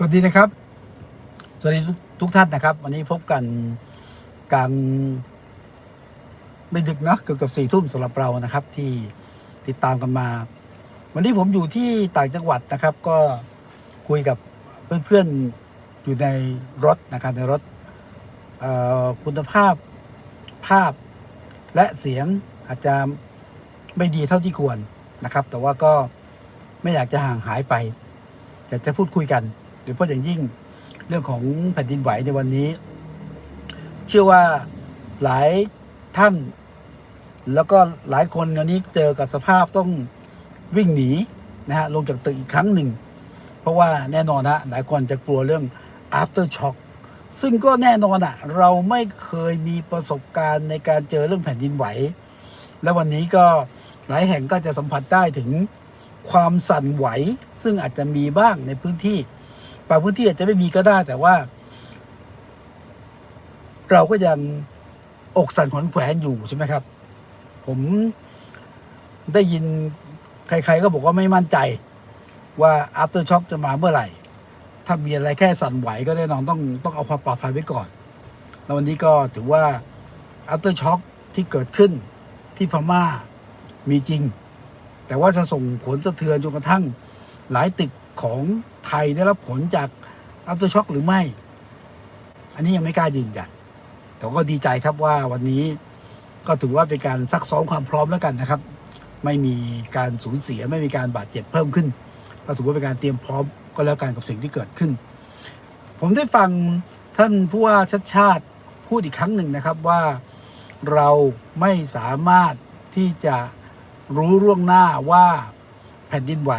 สวัสดีนะครับ สวัสดีทุกทุกท่านนะครับ วันนี้พบกันกลางไม่ดึกนะเกือบกับสี่ทุ่มสำหรับเรานะครับ ที่ติดตามกันมา วันนี้ผมอยู่ที่ต่างจังหวัดนะครับ ก็คุยกับเพื่อนๆอยู่ในรถนะครับในรถคุณภาพภาพและเสียงอาจจะไม่ดีเท่าที่ควรนะครับ แต่ว่าก็ไม่อยากจะห่างหายไปอยากจะพูดคุยกัน ยเฉพาะอย่างยิ่งเรื่องของแผ่นดินไหวในวันนี้ เชื่อว่าหลายท่าน แล้วก็หลายคนวันนี้เจอกับสภาพต้องวิ่งหนีนะฮะลงจากตึกอีกครั้งหนึ่ง เพราะว่าแน่นอนฮะหลายคนจะกลัวเรื่อง after shock ซึ่งก็แน่นอนอะเราไม่เคยมีประสบการณ์ในการเจอเรื่องแผ่นดินไหว และวันนี้ก็หลายแห่งก็จะสัมผัสได้ถึงความสั่นไหว ซึ่งอาจจะมีบ้างในพื้นที่ บางพื้นที่อาจจะไม่มีก็ได้ แต่ว่า เราก็ยังอกสั่นขวัญแขวนอยู่ใช่ไหมครับ ผมได้ยินใคร ๆ ก็บอกว่าไม่มั่นใจ ว่า after shock จะมาเมื่อไหร่ ถ้ามีอะไรแค่สั่นไหวก็แน่นอนต้องต้องเอาความปลอดภัยไว้ก่อน แล้ววันนี้ก็ถือว่า after shock ที่เกิดขึ้นที่พม่ามีจริง แต่ว่าจะส่งผลสะเทือนจนกระทั่งหลายตึก ของไทยได้รับผลจากอัลตช็อคหรือไม่ อันนี้ยังไม่กล้ายืนยันแต่ก็ดีใจครับว่าวันนี้ก็ถือว่าเป็นการซักซ้อมความพร้อมแล้วกันนะครับ ไม่มีการสูญเสียไม่มีการบาดเจ็บเพิ่มขึ้น ก็ถือว่าเป็นการเตรียมพร้อมก็แล้วกันกับสิ่งที่เกิดขึ้น ผมได้ฟังท่านผู้ว่าชัดชาติพูดอีกครั้งหนึ่งนะครับว่าเราไม่สามารถที่จะรู้ล่วงหน้าว่าแผ่นดินไหว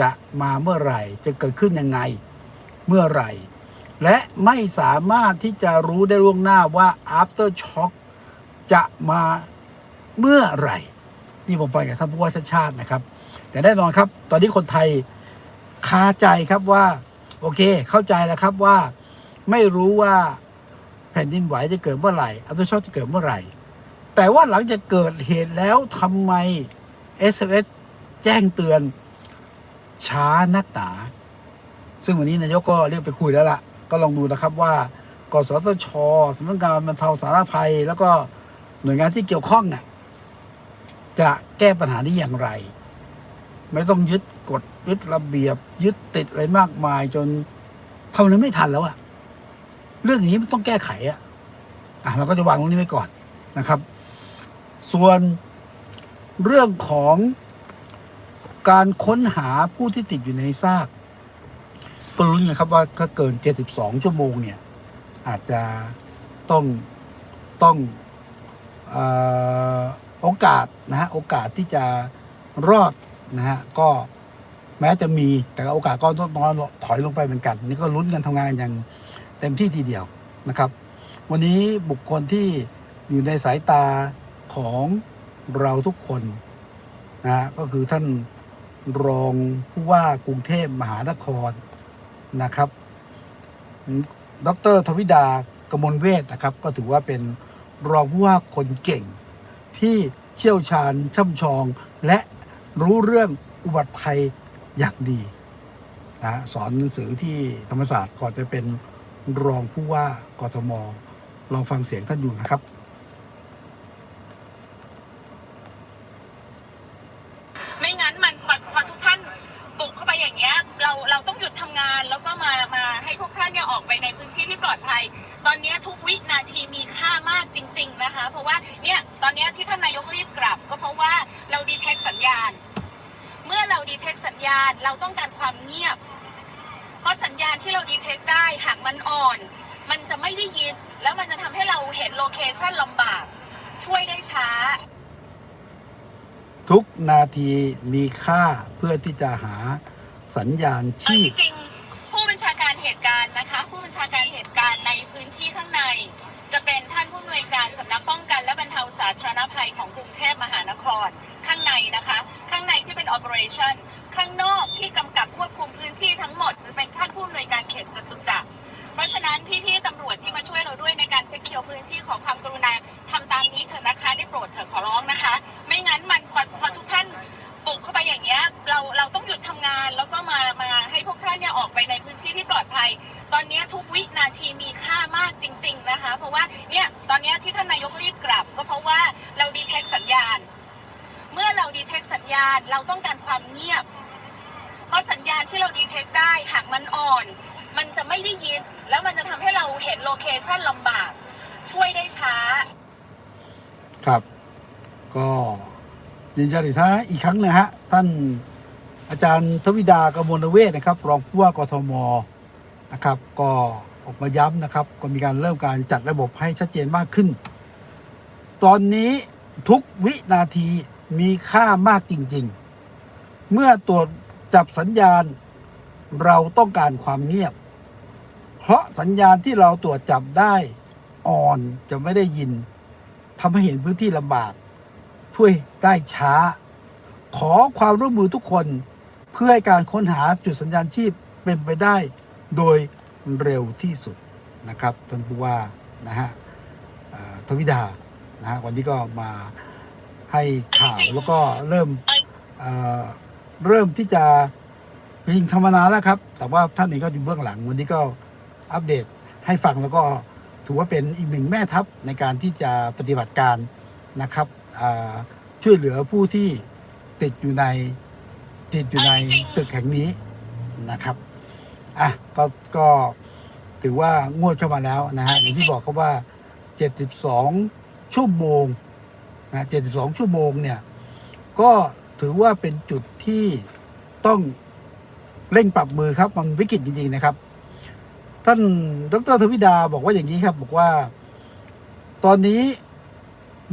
จะมาเมื่อไหร่ จะเกิดขึ้นยังไง เมื่อไหร่ และไม่สามารถที่จะรู้ได้ล่วงหน้าว่า after shock จะมาเมื่อไหร่ นี่ผมฟังจากท่านผู้ว่าชาติชาตินะครับ แต่แน่นอนครับ ตอนนี้คนไทยคาใจครับว่า โอเค เข้าใจแล้วครับว่า ไม่รู้ว่าแผ่นดินไหวจะเกิดเมื่อไหร่ after shock จะเกิดเมื่อไหร่ แต่ว่าหลังจากเกิดเหตุแล้วทำไม SMS แจ้งเตือน ช้านักหนาซึ่งวันนี้นายกก็เรียกไปคุยแล้วล่ะ ก็ลองดูนะครับว่ากสทชสำนักงานบรรเทาสาธารณภัย แล้วก็หน่วยงานที่เกี่ยวข้องน่ะจะแก้ปัญหานี้อย่างไร ไม่ต้องยึดกฎยึดระเบียบ ยึดติดอะไรมากมายจนทำอะไรไม่ทันแล้วอะเรื่องอย่างนี้มันต้องแก้ไขอะอะเราก็จะวางตรงนี้ไว้ก่อนนะครับ ส่วนเรื่องของ การค้นหาผู้ที่ติดอยู่ในซากก็รู้นะครับว่าถ้าเกิน 72 ชั่วโมงเนี่ย อาจจะต้องต้องอโอกาสนะฮะโอกาสที่จะรอดนะฮะก็แม้จะมีแต่โอกาสก็น้อยถอยลงไปเหมือนกัน นี่ก็ลุ้นกันทำงานกันอย่างเต็มที่ทีเดียวนะครับ วันนี้บุคคลที่อยู่ในสายตาของเราทุกคนนะฮะก็คือท่าน รองผู้ว่ากรุงเทพมหานครนะครับ ดรทวิดากมลเวทนะครับ ก็ถือว่าเป็นรองผู้ว่าคนเก่ง ที่เชี่ยวชาญช่ำชอง และรู้เรื่องอุบัติภัยอย่างดีนะสอนหนังสือที่ธรรมศาสตร์ก่อนจะเป็นรองผู้ว่ากทม ลองฟังเสียงท่านอยู่นะครับ ไม่งั้นมันพอพอทุกท่านบุกเข้าไป อย่างเงี้ยเราเราต้องหยุดทำงานแล้วก็มามาให้พวกท่านเนี่ยออกไปในพื้นที่ที่ปลอดภัย ตอนนี้ทุกวินาทีมีค่ามากจริง ๆนะคะ เพราะว่าเนี่ยตอนนี้ที่ท่านนายกรีบกลับ ก็เพราะว่าเราดีเทคสัญญาณ เมื่อเราดีเทคสัญญาณเราต้องการความเงียบ เพราะสัญญาณที่เราดีเทคได้หากมันอ่อน มันจะไม่ได้ยินแล้วมันจะทำให้เราเห็นโลเคชันลำบาก ช่วยได้ช้าทุกนาทีมีค่าเพื่อที่จะหา สัญญาณชีจริงๆผู้บัญชาการเหตุการณ์นะคะ ผู้บัญชาการเหตุการณ์ในพื้นที่ข้างใน จะเป็นท่านผู้อำนวยการสำนักป้องกันและบรรเทาสาธารณภัยของกรุงเทพมหานคร ข้างในนะคะ ข้างในที่เป็น operation ข้างนอกที่กำกับควบคุมพื้นที่ทั้งหมด จะเป็นท่านผู้อำนวยการเขตจตุจักรเพราะฉะนั้นพี่ๆตำรวจที่มาช่วยเราด้วยในการเซ็กเคียวพื้นที่ของความกรุณาทำตามนี้เถอะนะคะได้โปรดเถอะขอร้องนะคะ ชันลำบาก ช่วยได้ช้า ครับ ก็ยืนยันอีกท่าอีกครั้งนะฮะท่านอาจารย์ทวิดากมลเวทนะครับ รองผู้ว่ากทมนะครับ ก็ออกมาย้ำนะครับ ก็มีการเริ่มการจัดระบบให้ชัดเจนมากขึ้น ตอนนี้ทุกวินาทีมีค่ามากจริง ๆ เมื่อตรวจจับสัญญาณ เราต้องการความเงียบ เพราะสัญญาณที่เราตรวจจับได้อ่อนจะไม่ได้ยินทำให้เห็นพื้นที่ลำบาก ช่วยได้ช้า ขอความร่วมมือทุกคนเพื่อให้การค้นหาจุดสัญญาณชีพเป็นไปได้โดยเร็วที่สุดนะครับท่านผู้ว่านะฮะทวิดานะฮะวันนี้ก็มาให้ข่าวแล้วก็เริ่มเเริ่มที่จะจริงๆทำมนานแล้วครับ แต่ว่าท่านเองก็อยู่เบื้องหลังวันนี้ก็ อัปเดตให้ฟังแล้วก็ถือว่าเป็นอีกหนึ่งแม่ทัพในการที่จะปฏิบัติการนะครับอ่าช่วยเหลือผู้ที่ติดอยู่ในติดอยู่ในตึกแห่งนี้นะครับอะก็ก็ถือว่างวดเข้ามาแล้วนะฮะอย่างที่บอกเขาว่า 72 ชั่วโมงนะ72 ชั่วโมงเนี่ยก็ถือว่าเป็นจุดที่ต้องเร่งปรับมือครับมันวิกฤตจริง ๆ นะครับ ท่านดรทวิดาบอกว่าอย่างนี้ครับ บอกว่า ตอนนี้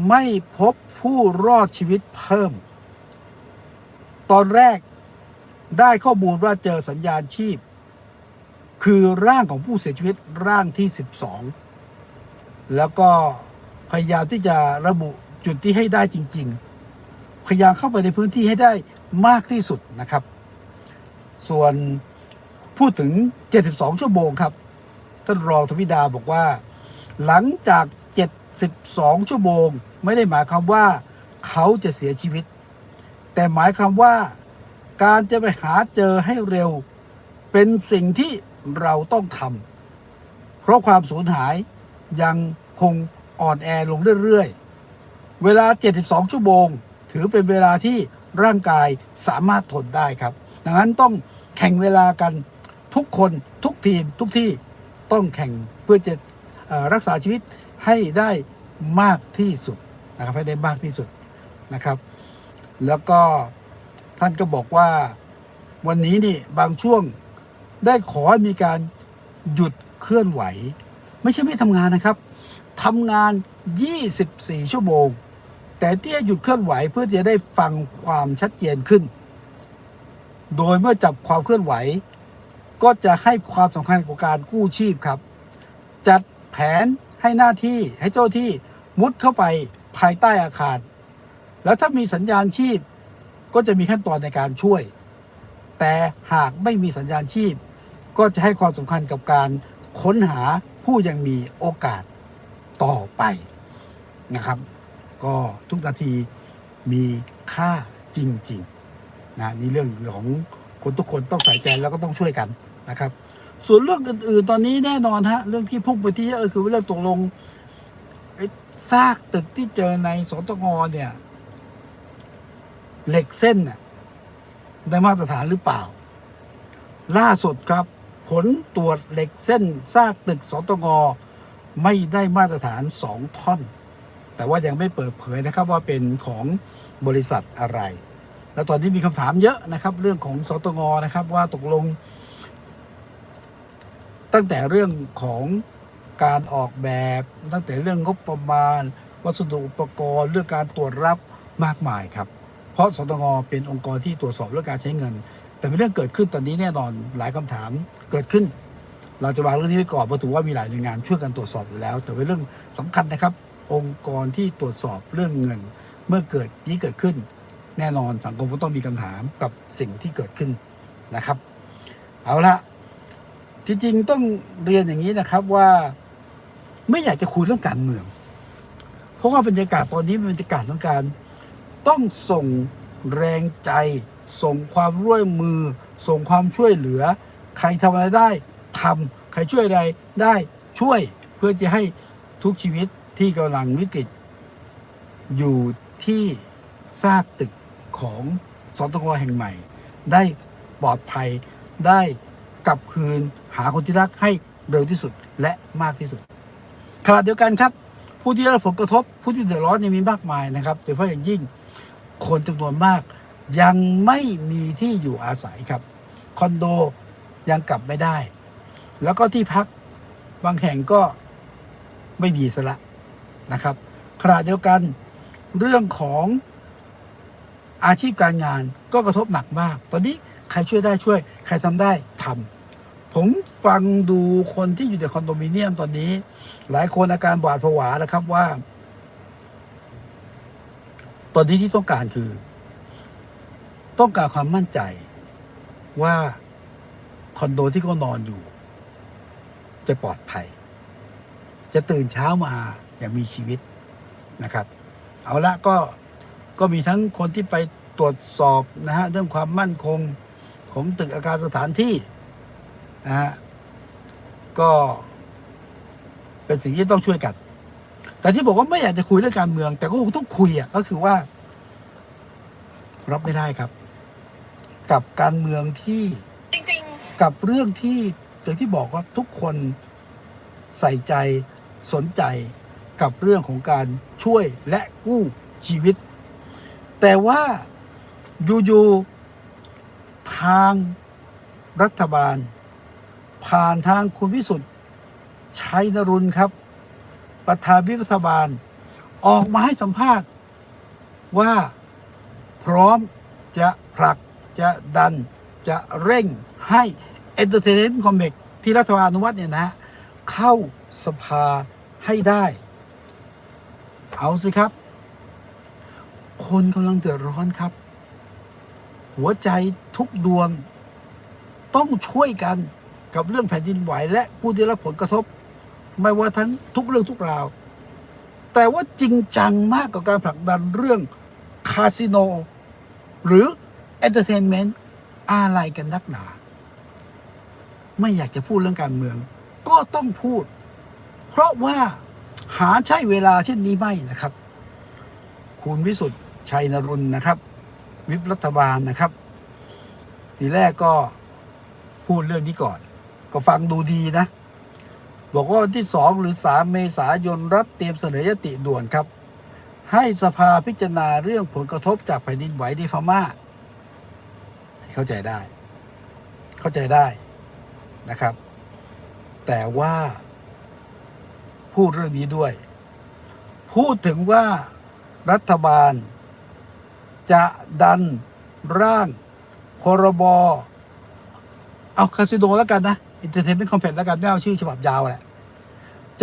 ไม่พบผู้รอดชีวิตเพิ่ม ตอนแรกได้ข้อมูลว่าเจอสัญญาณชีพ คือร่างของผู้เสียชีวิตร่างที่ 12 แล้วก็พยายามที่จะระบุจุดที่ให้ได้จริง ๆ พยายามเข้าไปในพื้นที่ให้ได้มากที่สุดนะครับ ส่วนพูดถึง 72 ชั่วโมงครับ ท่านรองทวิดาบอกว่า หลังจาก 72 ชั่วโมง ไม่ได้หมายความว่าเขาจะเสียชีวิต แต่หมายความว่า การจะไปหาเจอให้เร็ว เป็นสิ่งที่เราต้องทำเพราะความสูญหายยังคงอ่อนแอลงเรื่อยๆ เวลา 72 ชั่วโมง ถือเป็นเวลาที่ร่างกายสามารถทนได้ครับ ดังนั้นต้องแข่งเวลากันทุกคนทุกทีมทุกที่ ต้องแข่งเพื่อจะรักษาชีวิตให้ได้มากที่สุดนะครับให้ได้มากที่สุดนะครับ แล้วก็ท่านก็บอกว่าวันนี้นี่บางช่วงได้ขอมีการหยุดเคลื่อนไหว ไม่ใช่ไม่ทำงานนะครับทำงาน 24 ชั่วโมง แต่ที่หยุดเคลื่อนไหวเพื่อที่จะได้ฟังความชัดเจนขึ้น โดยเมื่อจับความเคลื่อนไหว ก็จะให้ความสำคัญกับการกู้ชีพครับ จัดแผนให้หน้าที่ให้เจ้าที่มุดเข้าไปภายใต้อาคาร แล้วถ้ามีสัญญาณชีพ ก็จะมีขั้นตอนในการช่วย แต่หากไม่มีสัญญาณชีพ ก็จะให้ความสำคัญกับการค้นหาผู้ยังมีโอกาสต่อไปนะครับ ก็ทุกนาทีมีค่าจริงๆนะนี่เรื่องของคนทุกคนต้องใส่ใจแล้วก็ต้องช่วยกัน นะครับ ส่วนเรื่องอื่นๆ ตอนนี้แน่นอนฮะเรื่องที่พุ่งไปที่เยอะคือเรื่องตกลงซากตึกที่เจอในสตงเนี่ย เหล็กเส้นน่ะได้มาตรฐานหรือเปล่า ล่าสุดครับ ผลตรวจเหล็กเส้นซากตึกสตงไม่ได้มาตรฐานสองท่อน แต่ว่ายังไม่เปิดเผยนะครับว่าเป็นของบริษัทอะไร แล้วตอนนี้มีคำถามเยอะนะครับ เรื่องของสตงนะครับว่าตกลง ตั้งแต่เรื่องของการออกแบบ ตั้งแต่เรื่องงบประมาณ วัสดุอุปกรณ์ เรื่องการตรวจรับมากมายครับ เพราะสตงเป็นองค์กรที่ตรวจสอบเรื่องการใช้เงิน แต่เป็นเรื่องเกิดขึ้นตอนนี้แน่นอนหลายคำถามเกิดขึ้น เราจะวางเรื่องนี้ไว้ก่อนเพราะถือว่ามีหลายหน่วยงานช่วยกันตรวจสอบอยู่แล้ว แต่เป็นเรื่องสำคัญนะครับ องค์กรที่ตรวจสอบเรื่องเงิน เมื่อเกิดนี้เกิดขึ้น แน่นอนสังคมก็ต้องมีคำถามกับสิ่งที่เกิดขึ้นนะครับ เอาละ จริงๆต้องเรียนอย่างนี้นะครับว่าไม่อยากจะคุยเรื่องการเมือง เพราะว่าบรรยากาศตอนนี้เป็นบรรยากาศของการ ต้องส่งแรงใจ ส่งความร่วมมือ ส่งความช่วยเหลือ ใครทำอะไรได้ทำใครช่วยอะไรได้ช่วยเพื่อจะให้ทุกชีวิตที่กำลังวิกฤต อยู่ที่ซากตึกของสตงแห่งใหม่ ได้ปลอดภัยได้ กลับคืนหาคนที่รักให้เร็วที่สุดและมากที่สุดขณะเดียวกันครับ ผู้ที่ได้รับผลกระทบ ผู้ที่เดือดร้อนยังมีมากมายนะครับโดยเฉพาะอย่างยิ่งคนจำนวนมาก ยังไม่มีที่อยู่อาศัยครับคอนโดยังกลับไม่ได้ แล้วก็ที่พักบางแห่งก็ไม่มีสละนะครับขณะเดียวกันเรื่องของอาชีพการงานก็กระทบหนักมาก ตอนนี้ใครช่วยได้ช่วย ใครทำได้ทำ ผมฟังดูคนที่อยู่ในคอนโดมิเนียมตอนนี้ หลายคนอาการหวาดผวานะครับว่า ตอนนี้ที่ต้องการคือ ต้องการความมั่นใจว่าคอนโดที่เขานอนอยู่ จะปลอดภัย จะตื่นเช้ามาอย่างมีชีวิตนะครับ เอาละก็ก็มีทั้งคนที่ไปตรวจสอบนะฮะเรื่องความมั่นคงของตึกอาคารสถานที่ นะฮะก็เป็นสิ่งที่ต้องช่วยกัน แต่ที่บอกว่าไม่อยากจะคุยเรื่องการเมือง แต่ก็คงต้องคุยอะก็คือว่า รับไม่ได้ครับ กับการเมืองที่จริงกับเรื่องที่อย่างที่บอกว่าทุกคนใส่ใจสนใจกับเรื่องของการช่วยและกู้ชีวิต แต่ว่าอยู่ๆทางรัฐบาล ผ่านทางคุณวิสุทธิ์ชัยนรุนครับ ประธานวิปรัฐบาล ออกมาให้สัมภาษณ์ว่าพร้อมจะผลักจะดันจะเร่งให้ Entertainment Complex ที่รัฐบาลอนุมัติเนี่ยนะ เข้าสภาให้ได้ เอาสิครับ คนกำลังเดือดร้อนครับ หัวใจทุกดวง ต้องช่วยกัน กับเรื่องแผ่นดินไหวและผู้ได้รับผลกระทบ ไม่ว่าทั้งทุกเรื่องทุกราว แต่ว่าจริงจังมากกับการผลักดันเรื่องคาสิโน หรือเอนเตอร์เทนเมนต์อะไรกันนักหนา ไม่อยากจะพูดเรื่องการเมือง ก็ต้องพูด เพราะว่าหาใช่เวลาเช่นนี้ไม่นะครับ คุณวิสุทธ์ชัยนรุนนะครับ วิปรัฐบาลนะครับ ทีแรกก็พูดเรื่องนี้ก่อน ก็ฟังดูดีนะ บอกว่าวันที่สองหรือสามเมษายนรัฐเตรียมเสนอยติด่วนครับ ให้สภาพิจารณาเรื่องผลกระทบจากแผ่นดินไหวที่พม่า เข้าใจได้ เข้าใจได้นะครับ แต่ว่า พูดเรื่องนี้ด้วย พูดถึงว่ารัฐบาล จะดันร่างพรบเอาคาสิโนแล้วกันนะ อินเตอร์เทนเมนต์คอมเพล็กซ์แล้วกันไม่เอาชื่อฉบับยาวแหละ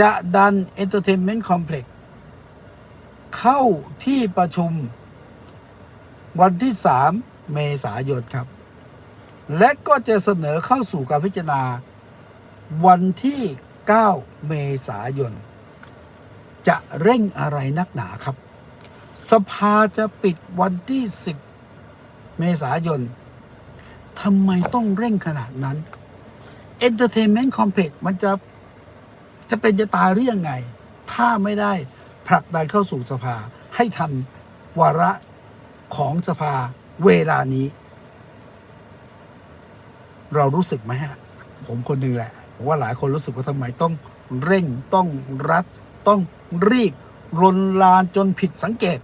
จะดันเอนเตอร์เทนเมนต์คอมเพล็กซ์เข้าที่ประชุมวันที่ 3 เมษายนครับ และก็จะเสนอเข้าสู่การพิจารณาวันที่ 9 เมษายน จะเร่งอะไรนักหนาครับ สภาจะปิดวันที่ 10 เมษายนทำไมต้องเร่งขนาดนั้น Entertainment Complex มันจะจะเป็นจะตายหรือยังไง ถ้าไม่ได้ผลักดันเข้าสู่สภา ให้ทันวาระของสภาเวลานี้ เรารู้สึกไหมฮะ ผมคนหนึ่งแหละผมว่าหลายคนรู้สึกว่าทำไมต้องเร่งต้องรัด ต้องรีบรนลานจนผิดสังเกต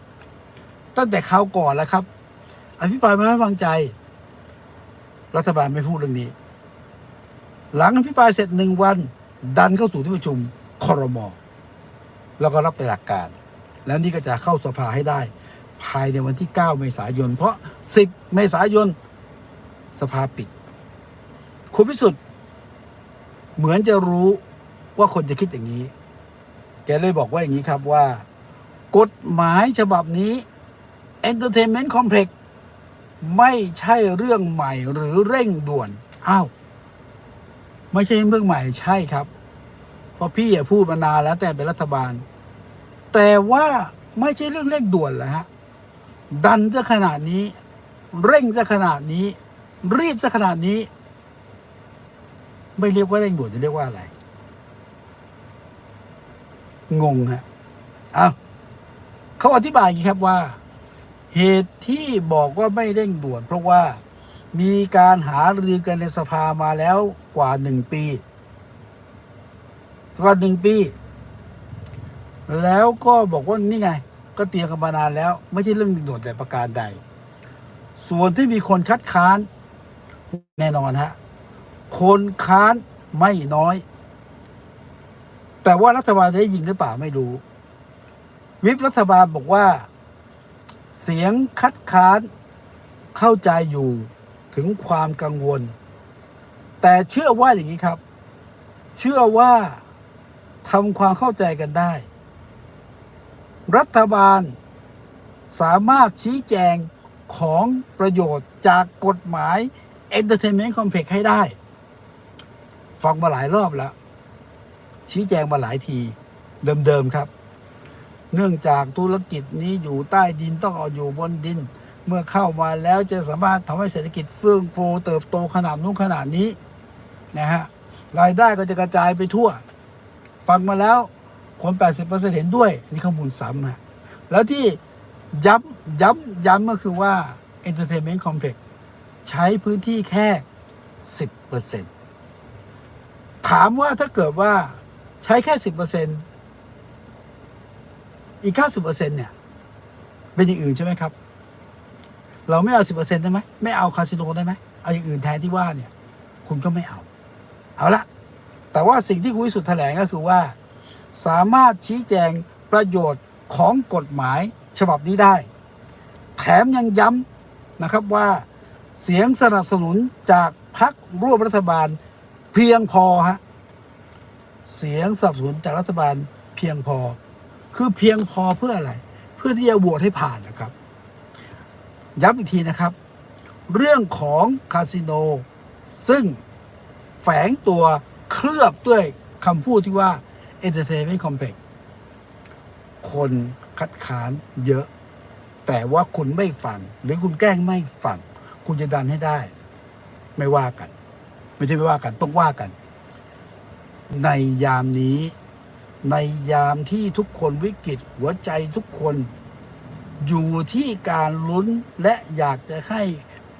ตั้งแต่คราวก่อนแล้วครับ อภิปรายไม่ไว้วางใจ รัฐบาลไม่พูดเรื่องนี้ หลังอภิปรายเสร็จหนึ่งวัน ดันเข้าสู่ที่ประชุมคอรมอแล้วก็รับไปนหลักการ แล้วนี่ก็จะเข้าสภาให้ได้ ภายในวันที่ 9 เมษายน เพราะ 10 เมษายนสภาปิด คุณพิสุทธิ์เหมือนจะรู้ว่าคนจะคิดอย่างนี้ แกเลยบอกว่าอย่างนี้ครับว่า กฎหมายฉบับนี้ Entertainment Complex ไม่ใช่เรื่องใหม่หรือเร่งด่วน อ้าว ไม่ใช่เรื่องใหม่ใช่ครับ เพราะพี่อะพูดมานานแล้วแต่เป็นรัฐบาล แต่ว่าไม่ใช่เรื่องเร่งด่วนแล้วฮะดันจะขนาดนี้ เร่งจะขนาดนี้ รีบจะขนาดนี้ ไม่เรียกว่าเร่งด่วนจะเรียกว่าอะไร งงฮะอ้าวเขาอธิบายอย่างนี้ครับว่า เหตุที่บอกว่าไม่เร่งด่วน เพราะว่ามีการหารือกันในสภามาแล้ว กว่าหนึ่งปีกว่าหนึ่งปี แล้วก็บอกว่านี่ไง ก็เตรียมกันมานานแล้ว ไม่ใช่เรื่องด่วนแต่ประการใด ส่วนที่มีคนคัดค้าน แน่นอนฮะ คนค้านไม่น้อย แต่ว่ารัฐบาลจะได้ยิงหรือเปล่าไม่รู้ วิปรัฐบาลบอกว่า เสียงคัดค้านเข้าใจอยู่ถึงความกังวล แต่เชื่อว่าอย่างนี้ครับ เชื่อว่าทำความเข้าใจกันได้ รัฐบาลสามารถชี้แจงของประโยชน์จากกฎหมาย Entertainment Complex ให้ได้ ฟังมาหลายรอบแล้ว ชี้แจงมาหลายที เดิม ๆ ครับ เนื่องจากธุรกิจนี้อยู่ใต้ดินต้องเอาอยู่บนดิน เมื่อเข้ามาแล้วจะสามารถทำให้เศรษฐกิจเฟื่องฟูเติบโตขนาดนู้นขนาดนี้ นะฮะรายได้ก็จะกระจายไปทั่ว ฟังมาแล้วคน 80%เห็นด้วย นี่ข้อมูลซ้ำฮะแล้วที่ย้ำย้ำย้ำก็คือว่า Entertainment Complex ใช้พื้นที่แค่ 10%ถามว่าถ้าเกิดว่าใช้แค่ 10%อีก 90%เนี่ยเป็นอย่างอื่นใช่ไหมครับ เราไม่เอา 10%ได้ไหมไม่เอาคาสิโนได้ไหมเอาอย่างอื่นแทนที่ว่าเนี่ย คุณก็ไม่เอา เอาละแต่ว่าสิ่งที่คุณวิสุทธ์แถลงก็คือว่า สามารถชี้แจงประโยชน์ของกฎหมายฉบับนี้ได้ แถมยังย้ำนะครับว่า เสียงสนับสนุนจากพรรคร่วมรัฐบาลเพียงพอฮะเสียงสนับสนุนจากรัฐบาลเพียงพอ คือเพียงพอเพื่ออะไร เพื่อที่จะโหวตให้ผ่านนะครับ ย้ำอีกทีนะครับ เรื่องของคาสิโน ซึ่ง ฝงตัวเคลือบด้วยคำพูดที่ว่า Entertainment Complex คนคัดค้านเยอะ แต่ว่าคุณไม่ฟัง หรือคุณแกล้งไม่ฟัง คุณจะดันให้ได้ ไม่ว่ากัน ไม่ใช่ไม่ว่ากัน ต้องว่ากัน ในยามนี้ ในยามที่ทุกคนวิกฤตหัวใจทุกคน อยู่ที่การลุ้นและอยากจะให้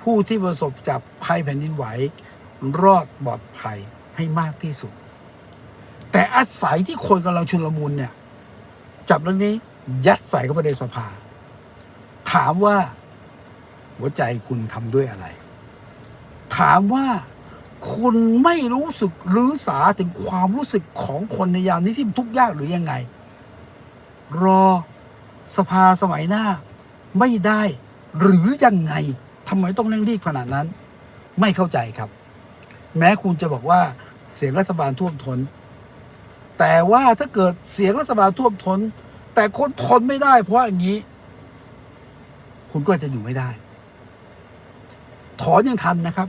ผู้ที่ประสบจากภัยแผ่นดินไหว รอดปลอดภัยให้มากที่สุด แต่อาศัยที่คนกำลังชุนลมุนเนี่ย จับเรื่องนี้ยัดใส่เข้าไปในสภา ถามว่าหัวใจคุณทำด้วยอะไร ถามว่าคุณไม่รู้สึกหรือสาถึงความรู้สึกของคนในยามนี้ที่มันทุกข์ยากหรือยังไง รอสภาสมัยหน้าไม่ได้ หรือยังไงทำไมต้องเร่งรีบขนาดนั้น ไม่เข้าใจครับ แม้คุณจะบอกว่าเสียงรัฐบาลท่วมท้นแต่ว่าถ้าเกิดเสียงรัฐบาลท่วมท้น แต่คนทนไม่ได้ เพราะอย่างนี้ คุณก็จะอยู่ไม่ได้ ถอนยังทันนะครับ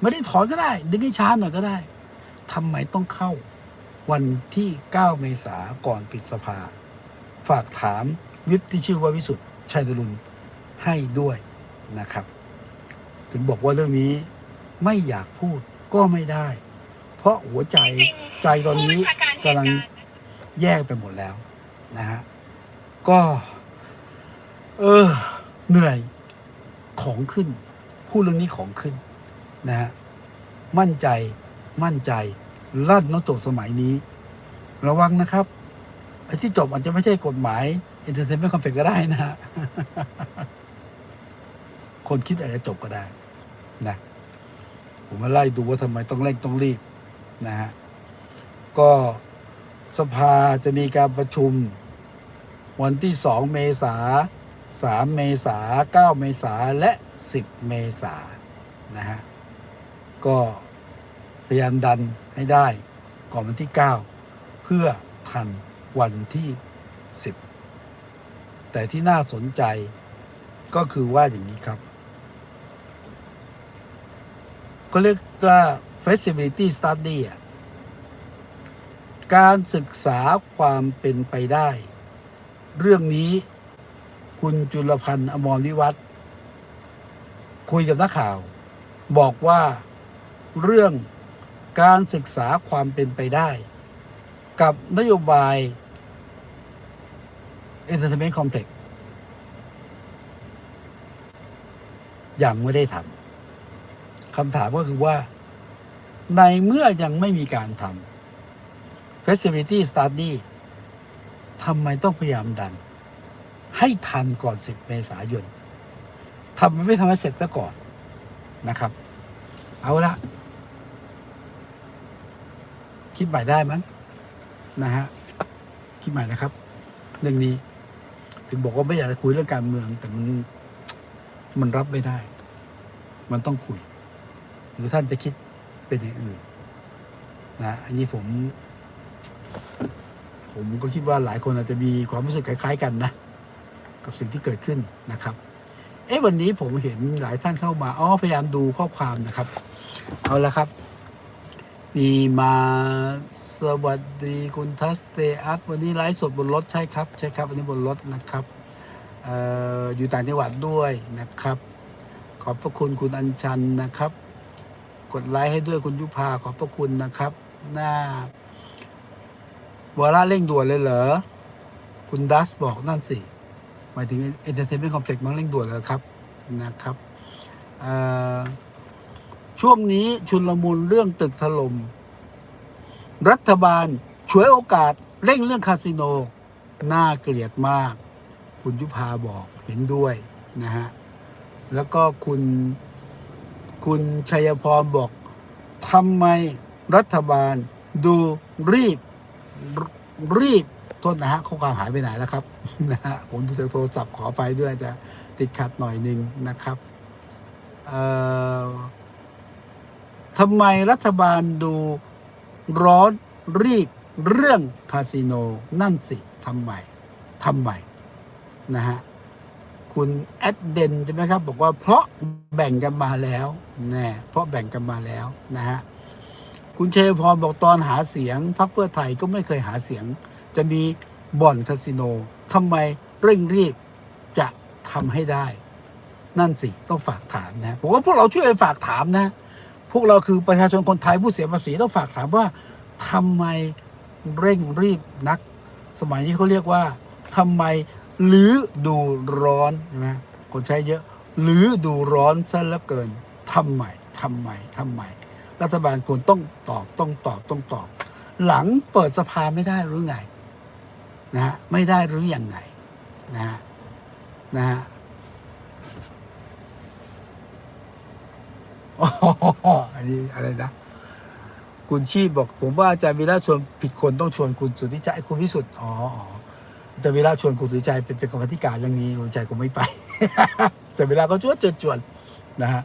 ไม่ได้ถอนก็ได้ ดึงให้ช้าหน่อยก็ได้ทำไมต้องเข้า วันที่ 9 เมษาก่อนปิดสภา ฝากถามวิปที่ชื่อว่าวิสุทธ์ชัยดรุณให้ด้วยนะครับ ถึงบอกว่าเรื่องนี้ไม่อยากพูด ก็ไม่ได้ เพราะหัวใจจริงๆใจตอนนี้ผู้บัญชาการเหตุกำลังการณ์แยกไปหมดแล้วนะฮะก็ เออ เหนื่อยของขึ้นพูดเรื่องนี้ของขึ้นนะฮะมั่นใจมั่นใจลั่นน้องจบสมัยนี้ ระวังนะครับไอ้ที่จบอาจจะไม่ใช่กฎหมาย Entertainment Complex ก็ได้นะฮะคนคิดอาจจะจบก็ได้นะ ผมมาไล่ดูว่าทำไมต้องเร่งต้องรีบนะฮะก็สภาจะมีการประชุมวันที่ 2 เมษา 3 เมษา 9 เมษาและ 10 เมษานะฮะ ก็พยายามดันให้ได้ก่อนวันที่ 9 เพื่อทันวันที่ 10 แต่ที่น่าสนใจก็คือว่าอย่างนี้ครับ ก็เรียกว่า feasibility study อะการศึกษาความเป็นไปได้ เรื่องนี้คุณจุลพันธ์อมรวิวัฒน์คุยกับนักข่าว บอกว่าเรื่องการศึกษาความเป็นไปได้ กับนโยบาย Entertainment Complex ยังไม่ได้ทำ คำถามก็คือว่า ในเมื่อยังไม่มีการทำ Facility Study ทำไมต้องพยายามดัน ให้ทันก่อน 10 เมษายนทำไมไม่ทำให้เสร็จซะก่อนนะครับ เอาละคิดใหม่ได้มั้งนะฮะคิดใหม่นะครับ เรื่องนี้ ถึงบอกว่าไม่อยากจะคุยเรื่องการเมือง แต่มันมันรับไม่ได้ มันต้องคุย หรือท่านจะคิดเป็นอย่างอื่นนะอันนี้ผม ผมก็คิดว่าหลายคนอาจจะมีความรู้สึกคล้าย ๆ กันนะ กับสิ่งที่เกิดขึ้นนะครับ เอ๊ะวันนี้ผมเห็นหลายท่านเข้ามาอ๋อพยายามดูข้อความนะครับ เอาละครับมีมาสวัสดีคุณทัสเตอัสวันนี้ไลฟ์สดบนรถใช่ครับ ใช่ครับ วันนี้บนรถนะครับอออยู่ต่างจังหวัดด้วยนะครับ ขอบพระคุณคุณอัญชันนะครับ ดไลค์ให้ด้วยคุณยุพาขอบพระคุณนะครับ หน้าวาระเร่งด่วนเลยเหรอ คุณดัสบอกนั่นสิ หมายถึง Entertainment Complex มันเร่งด่วนแล้วครับนะครับช่วงนี้ชุนลมุนเรื่องตึกถลม่มรัฐบาลฉวยโอกาสเร่งเรื่องคาสิโน น่าเกลียดมาก คุณยุพาบอกเห็นด้วยนะฮะ แล้วก็คุณ คุณชัยพรบอกทำไมรัฐบาลดูรีบรีบโทษนะฮะข้อความหายไปไหนแล้วครับนะฮะผมดูจากโทรศัพท์ขอไฟด้วยจะติดขัดหน่อยหนึ่งนะครับเอ่อทำไมรัฐบาลดูร้อนรีบเรื่องคาสิโนนั่นสิทำไมทำไมนะฮะ คุณแอดเดนใช่ไหมครับ บอกว่าเพราะแบ่งกันมาแล้วแน่เพราะแบ่งกันมาแล้วนะฮะคุณเชยพรบอกตอนหาเสียงพรรคเพื่อไทยก็ไม่เคยหาเสียง จะมีบ่อนคาสิโนทำไมเร่งรีบจะทำให้ได้ นั่นสิต้องฝากถามนะผมว่าพวกเราช่วยฝากถามนะ พวกเราคือประชาชนคนไทยผู้เสียภาษีต้องฝากถามว่าทำไมเร่งรีบนัก สมัยนี้เขาเรียกว่าทำไม หรือดูร้อนใช่ไหมคนใช้เยอะ หรือดูร้อนซะเหลือเกินทำไมทำไมทำไมรัฐบาลควรต้องตอบต้องตอบต้องตอบ หลังเปิดสภาไม่ได้หรือไงนะฮะไม่ได้หรืออยังไงนะฮะนะฮะอ๋ออันนี้อะไรนะคุณชีพบอก ผมว่าอาจารย์วีระชวนผิดคนต้องชวนคุณสุทธิชัยคุณวิสุทธ์อ๋อ อ๋ออาจาชวนคุณสุทธิชัยเป็นเป็นกรรมธิการเรื่องนี้คุณใจคงไม่ไปอาจารย์วีระก็ชวนชวนนนะฮะ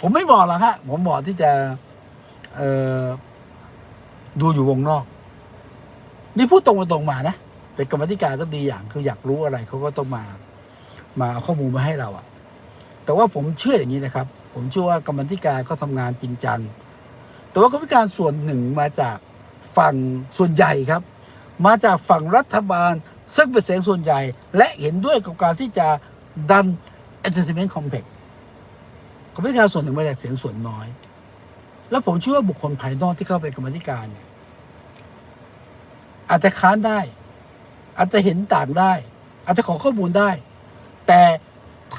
ผมไม่บอกหรอกฮะผมบอกที่จะเอ่อดูอยู่วงนอก นี่พูดตรงไปตรงมานะเป็นกรรมธิการก็ดีอย่างคืออยากรู้อะไรเขาก็ต้องมา มาเอาข้อมูลมาให้เราอะแต่ว่าผมเชื่ออย่างนี้นะครับ ผมเชื่อว่ากรรมธิการเขาทำงานจริงจังแต่ว่ากรรมธิการส่วนหนึ่งมาจากฝั่งส่วนใหญ่ครับ มาจากฝั่งรัฐบาล ซึ่งเป็นเสียงส่วนใหญ่ และเห็นด้วยกับการที่จะดัน Entertainment Complex กรรมธิการส่วนหนึ่งมาจากเสียงส่วนน้อย แล้วผมเชื่อว่าบุคคลภายนอกที่เข้าไปกรรมธิการเนี่ยอาจจะค้านได้ อาจจะเห็นต่างได้ อาจจะขอข้อมูลได้ แต่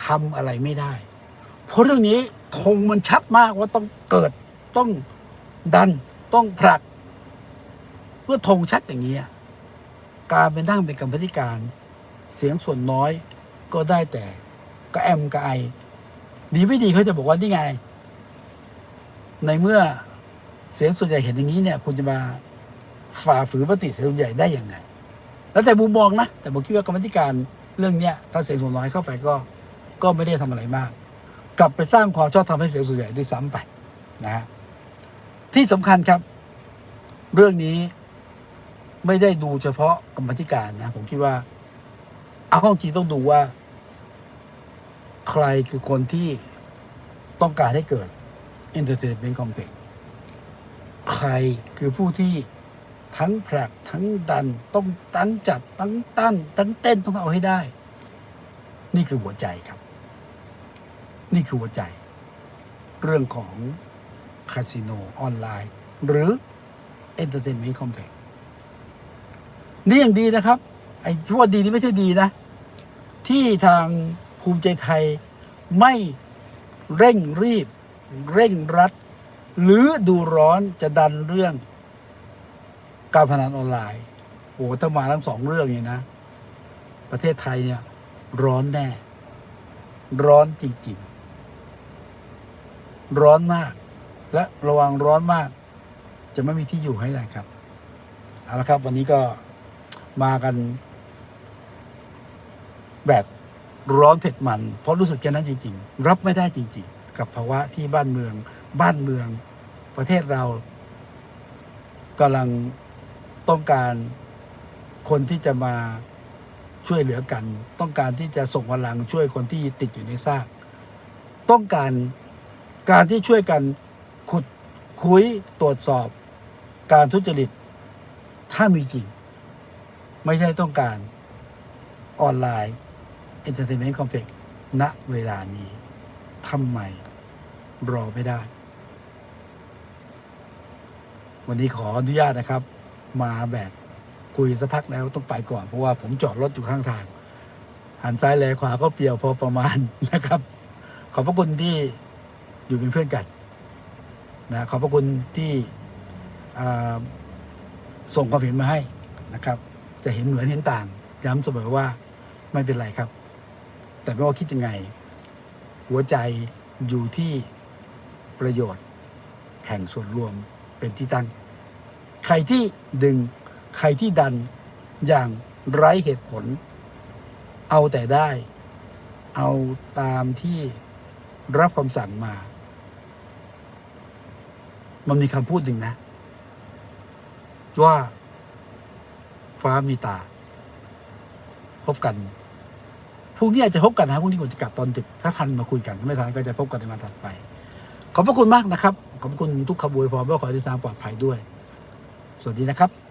ทำอะไรไม่ได้ เพราะเรื่องนี้ธงมันชัดมากว่าต้องเกิดต้องดันต้องผลัก เพื่อธงชัดอย่างนี้ การไปนั่งเป็นกรรมธิการ เสียงส่วนน้อยก็ได้แต่ก็แอมกับไอดีไม่ดีเขาจะบอกว่านี่ไง ในเมื่อเสียงส่วนใหญ่เห็นอย่างนี้เนี่ย คุณจะมาฝ่าฝืนปฏิเสียงส่วนใหญ่ได้อย่างไง แล้วแต่มุมมองนะ แต่ผมคิดว่ากรรมธิการเรื่องเนี้ยถ้าเสียงส่วนน้อยเข้าไปก็ ก็ไม่ได้ทำอะไรมาก กลับไปสร้างความชอบธรรมให้เสียงส่วนใหญ่ด้วยซ้ำไปนะฮะที่สำคัญครับ เรื่องนี้ ไม่ได้ดูเฉพาะกรรมธิการนะ ผมคิดว่า เอาจริงต้องดูว่า ใครคือคนที่ต้องการให้เกิด Entertainment Complex ใครคือผู้ที่ทั้งผลักทั้งดันต้องตั้งจัดทั้งตั้นทั้งเต้นต้องเอาให้ได้ นี่คือหัวใจครับ นี่คือหัวใจ เรื่องของคาสิโนออนไลน์ หรือ Entertainment Complex นี่อย่างดีนะครับไอ้ที่ว่าดีนี่ไม่ใช่ดีนะ ที่ทางภูมิใจไทยไม่เร่งรีบ เร่งรัด หรือดูร้อนจะดันเรื่อง การพนันออนไลน์โอ้ถ้ามาทั้งสองเรื่องนี่นะ ประเทศไทยเนี่ย ร้อนแน่ ร้อนจริง ๆ ร้อนมาก และระวังร้อนมาก จะไม่มีที่อยู่ให้เลยครับเอาละครับ วันนี้ก็ มากัน แบบร้อนเผ็ดมัน เพราะรู้สึกแค่นั้นจริง ๆ รับไม่ได้จริง ๆ กับภาวะที่บ้านเมือง บ้านเมือง ประเทศเรากำลังต้องการคนที่จะมาช่วยเหลือกัน ต้องการที่จะส่งพลังช่วยคนที่ติดอยู่ในซาก ต้องการการที่ช่วยกันขุดคุยตรวจสอบ การทุจริตถ้ามีจริง ไม่ใช่ต้องการออนไลน์ Entertainment Complex ณเวลานี้ทำไมรอไม่ได้ วันนี้ขออนุญาตนะครับ มาแบบคุยสักพักแล้วต้องไปก่อน เพราะว่าผมจอดรถอยู่ข้างทาง หันซ้ายแลขวาก็เปลี่ยวพอประมาณนะครับ ขอบพระคุณที่อยู่เป็นเพื่อนกันนะขอบพระคุณที่ส่งความเห็นมาให้นะครับ จะเห็นเหมือนเห็นต่าง ย้ำเสมอว่าไม่เป็นไรครับ แต่ไม่ว่าคิดยังไง หัวใจอยู่ที่ประโยชน์ แห่งส่วนรวมเป็นที่ตั้ง ใครที่ดึงใครที่ดันอย่างไร้เหตุผล เอาแต่ได้ เอาตามที่รับคำสั่งมา มันมีคำพูดหนึ่งนะ ว่า ฟ้ามีตา พบกันพรุ่งนี้อาจจะพบกันนะพรุ่งนี้ผมจะกลับตอนดึกถ้าทันมาคุยกันถ้าไม่ทันก็จะพบกันในวันถัดไป ขอบพระคุณมากนะครับ ขอบคุณทุกขบวยพรเพื่อขอให้ที่สร้างปลอดภัยด้วย สวัสดีนะครับ